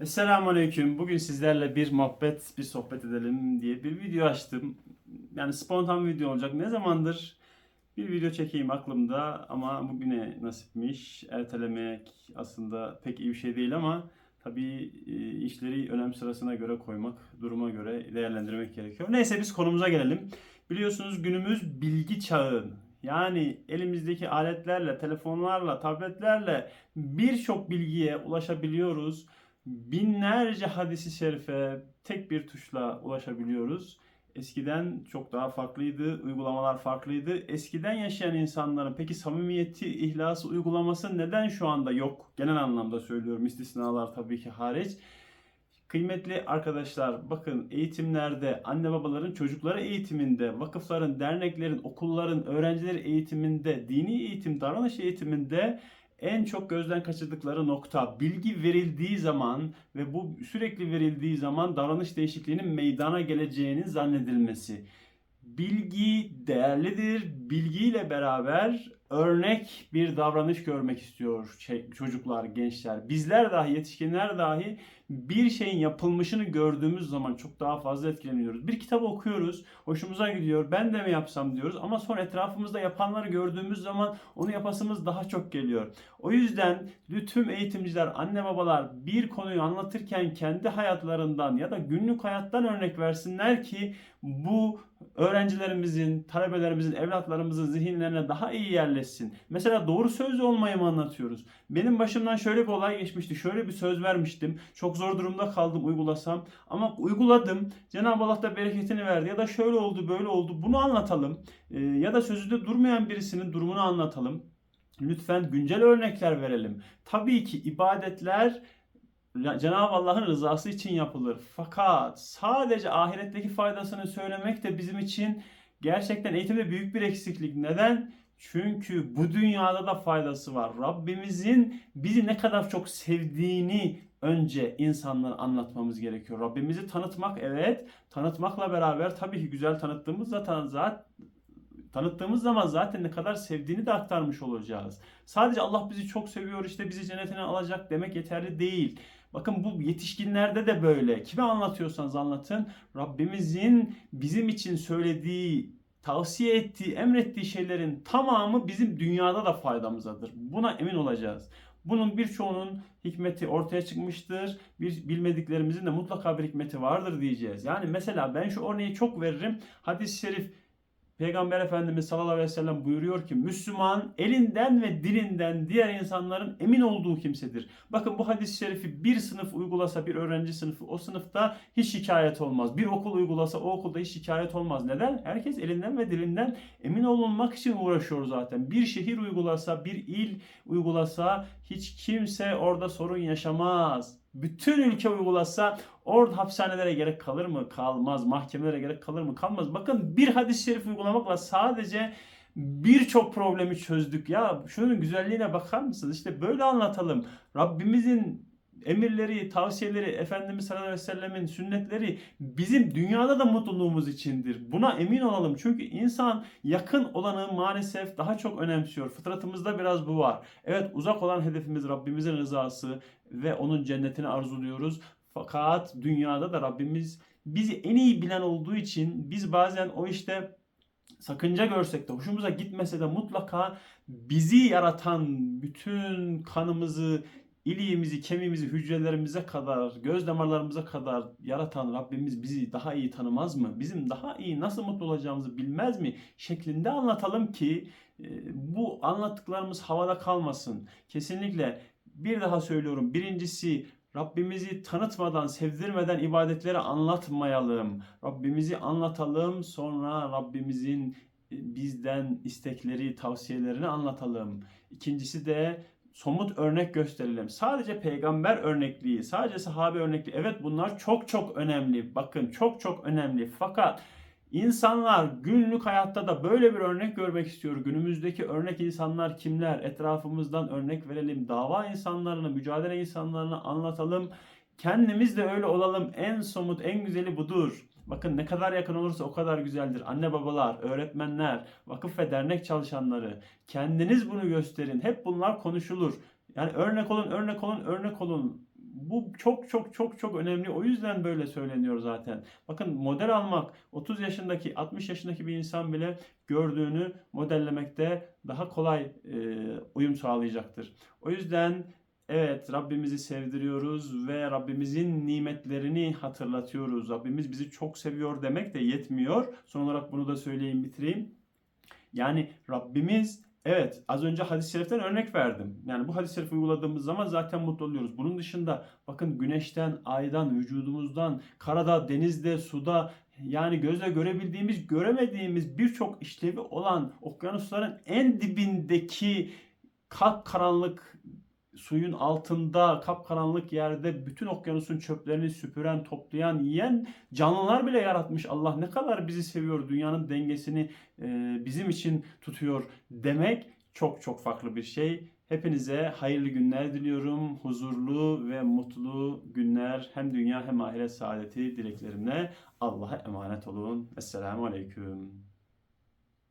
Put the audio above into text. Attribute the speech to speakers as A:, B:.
A: Esselamu Aleyküm. Bugün sizlerle bir muhabbet, bir sohbet edelim diye bir video açtım. Yani spontan video olacak. Ne zamandır bir video çekeyim aklımda ama bugüne nasipmiş. Ertelemek aslında pek iyi bir şey değil ama tabii e, işleri önem sırasına göre koymak, duruma göre değerlendirmek gerekiyor. Neyse biz konumuza gelelim. Biliyorsunuz günümüz bilgi çağı. Yani elimizdeki aletlerle, telefonlarla, tabletlerle birçok bilgiye ulaşabiliyoruz binlerce hadisi şerife tek bir tuşla ulaşabiliyoruz. Eskiden çok daha farklıydı, uygulamalar farklıydı. Eskiden yaşayan insanların peki samimiyeti, ihlası uygulaması neden şu anda yok? Genel anlamda söylüyorum, istisnalar tabii ki hariç. Kıymetli arkadaşlar bakın eğitimlerde anne babaların çocukları eğitiminde, vakıfların, derneklerin, okulların, öğrencileri eğitiminde, dini eğitim, davranış eğitiminde en çok gözden kaçırdıkları nokta bilgi verildiği zaman ve bu sürekli verildiği zaman davranış değişikliğinin meydana geleceğinin zannedilmesi. Bilgi değerlidir. Bilgiyle beraber örnek bir davranış görmek istiyor şey- çocuklar, gençler. Bizler dahi, yetişkinler dahi bir şeyin yapılmışını gördüğümüz zaman çok daha fazla etkileniyoruz. Bir kitabı okuyoruz, hoşumuza gidiyor, ben de mi yapsam diyoruz ama sonra etrafımızda yapanları gördüğümüz zaman onu yapasımız daha çok geliyor. O yüzden tüm eğitimciler, anne babalar bir konuyu anlatırken kendi hayatlarından ya da günlük hayattan örnek versinler ki bu öğrencilerimizin, talebelerimizin, evlatlarımızın zihinlerine daha iyi yerleşsin. Mesela doğru sözlü olmayı mı anlatıyoruz? Benim başımdan şöyle bir olay geçmişti, şöyle bir söz vermiştim. Çok zor durumda kaldım uygulasam. Ama uyguladım. Cenab-ı Allah da bereketini verdi. Ya da şöyle oldu, böyle oldu. Bunu anlatalım. Ee, ya da sözünde durmayan birisinin durumunu anlatalım. Lütfen güncel örnekler verelim. Tabii ki ibadetler Cenab-ı Allah'ın rızası için yapılır. Fakat sadece ahiretteki faydasını söylemek de bizim için gerçekten eğitimde büyük bir eksiklik. Neden? Çünkü bu dünyada da faydası var. Rabbimizin bizi ne kadar çok sevdiğini önce insanlara anlatmamız gerekiyor. Rabbimizi tanıtmak evet, tanıtmakla beraber tabii ki güzel tanıttığımız zaten zaten tanıttığımız zaman zaten ne kadar sevdiğini de aktarmış olacağız. Sadece Allah bizi çok seviyor işte bizi cennetine alacak demek yeterli değil. Bakın bu yetişkinlerde de böyle. Kime anlatıyorsanız anlatın. Rabbimizin bizim için söylediği, tavsiye ettiği, emrettiği şeylerin tamamı bizim dünyada da faydamızadır. Buna emin olacağız. Bunun birçoğunun hikmeti ortaya çıkmıştır. Bir bilmediklerimizin de mutlaka bir hikmeti vardır diyeceğiz. Yani mesela ben şu örneği çok veririm. Hadis-i şerif Peygamber Efendimiz sallallahu aleyhi ve sellem buyuruyor ki Müslüman elinden ve dilinden diğer insanların emin olduğu kimsedir. Bakın bu hadis-i şerifi bir sınıf uygulasa bir öğrenci sınıfı o sınıfta hiç şikayet olmaz. Bir okul uygulasa o okulda hiç şikayet olmaz. Neden? Herkes elinden ve dilinden emin olunmak için uğraşıyor zaten. Bir şehir uygulasa, bir il uygulasa hiç kimse orada sorun yaşamaz. Bütün ülke uygulasa orada hapishanelere gerek kalır mı? Kalmaz. Mahkemelere gerek kalır mı? Kalmaz. Bakın bir hadis-i şerif uygulamakla sadece birçok problemi çözdük. Ya şunun güzelliğine bakar mısınız? İşte böyle anlatalım. Rabbimizin emirleri, tavsiyeleri, Efendimiz sallallahu aleyhi ve sellemin sünnetleri bizim dünyada da mutluluğumuz içindir. Buna emin olalım. Çünkü insan yakın olanı maalesef daha çok önemsiyor. Fıtratımızda biraz bu var. Evet uzak olan hedefimiz Rabbimizin rızası ve onun cennetini arzuluyoruz. Fakat dünyada da Rabbimiz bizi en iyi bilen olduğu için biz bazen o işte sakınca görsek de hoşumuza gitmese de mutlaka bizi yaratan bütün kanımızı, iliğimizi, kemiğimizi, hücrelerimize kadar, göz damarlarımıza kadar yaratan Rabbimiz bizi daha iyi tanımaz mı? Bizim daha iyi nasıl mutlu olacağımızı bilmez mi? Şeklinde anlatalım ki e, bu anlattıklarımız havada kalmasın. Kesinlikle bir daha söylüyorum. Birincisi Rabbimizi tanıtmadan, sevdirmeden ibadetleri anlatmayalım. Rabbimizi anlatalım, sonra Rabbimizin e, bizden istekleri, tavsiyelerini anlatalım. İkincisi de somut örnek gösterelim. Sadece peygamber örnekliği, sadece sahabe örnekliği. Evet bunlar çok çok önemli. Bakın çok çok önemli. Fakat insanlar günlük hayatta da böyle bir örnek görmek istiyor. Günümüzdeki örnek insanlar kimler? Etrafımızdan örnek verelim. Dava insanlarını, mücadele insanlarını anlatalım. Kendimiz de öyle olalım. En somut, en güzeli budur. Bakın ne kadar yakın olursa o kadar güzeldir. Anne babalar, öğretmenler, vakıf ve dernek çalışanları. Kendiniz bunu gösterin. Hep bunlar konuşulur. Yani örnek olun, örnek olun, örnek olun. Bu çok çok çok çok önemli. O yüzden böyle söyleniyor zaten. Bakın model almak 30 yaşındaki 60 yaşındaki bir insan bile gördüğünü modellemekte daha kolay e, uyum sağlayacaktır. O yüzden evet Rabbimizi sevdiriyoruz ve Rabbimizin nimetlerini hatırlatıyoruz. Rabbimiz bizi çok seviyor demek de yetmiyor. Son olarak bunu da söyleyeyim bitireyim. Yani Rabbimiz Evet, az önce hadis-i şeriften örnek verdim. Yani bu hadis-i şerifi uyguladığımız zaman zaten mutlu oluyoruz. Bunun dışında bakın güneşten, aydan, vücudumuzdan, karada, denizde, suda yani gözle görebildiğimiz, göremediğimiz birçok işlevi olan okyanusların en dibindeki kapkaranlık suyun altında, kapkaranlık yerde bütün okyanusun çöplerini süpüren, toplayan, yiyen canlılar bile yaratmış. Allah ne kadar bizi seviyor, dünyanın dengesini e, bizim için tutuyor demek çok çok farklı bir şey. Hepinize hayırlı günler diliyorum. Huzurlu ve mutlu günler hem dünya hem ahiret saadeti dileklerimle Allah'a emanet olun. Esselamu Aleyküm.